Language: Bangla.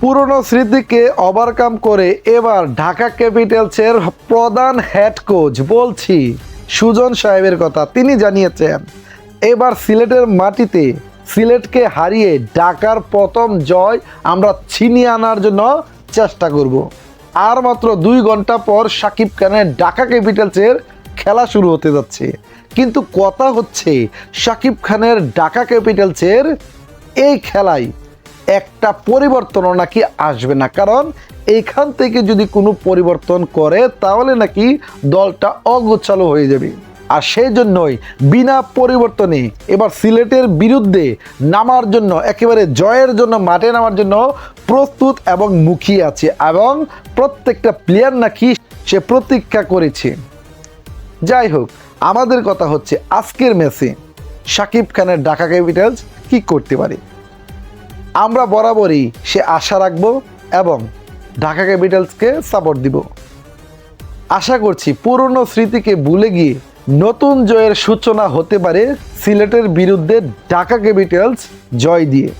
পুরনো স্মৃতিকে ওভারকাম করে এবার ঢাকা ক্যাপিটালসের প্রধান হেড কোচ বলছি সুজন সাহেবের কথা তিনি জানিয়েছেন। এবার সিলেটের মাটিতে সিলেটকে হারিয়ে ঢাকার প্রথম জয় আমরা ছিনিয়ে আনার জন্য চেষ্টা করব। আর মাত্র দুই ঘণ্টা পর সাকিব খানের ঢাকা ক্যাপিটালসের খেলা শুরু হতে যাচ্ছে। কিন্তু কথা হচ্ছে, সাকিব খানের ঢাকা ক্যাপিটালসের এই খেলায় একটা পরিবর্তনও নাকি আসবে না। কারণ এইখান থেকে যদি কোনো পরিবর্তন করে, তাহলে নাকি দলটা অগোছালো হয়ে যাবে। আর সেই জন্যই বিনা পরিবর্তনে এবার সিলেটের বিরুদ্ধে নামার জন্য, একেবারে জয়ের জন্য, মাঠে নামার জন্য প্রস্তুত এবং মুখিয়ে আছে। এবং প্রত্যেকটা প্লেয়ার নাকি সে প্রতীক্ষা করেছে। যাই হোক, আমাদের কথা হচ্ছে আজকের ম্যাচে সাকিব খানের ঢাকা ক্যাপিটালস কি করতে পারে? আমরা বরাবরই সে আশা রাখব এবং ঢাকা ক্যাপিটালসকে সাপোর্ট দিব। আশা করছি পুরনো স্মৃতিকে ভুলে গিয়ে নতুন জয়ের সূচনা হতে পারে সিলেটের বিরুদ্ধে ঢাকা ক্যাপিটালস জয় দিয়ে।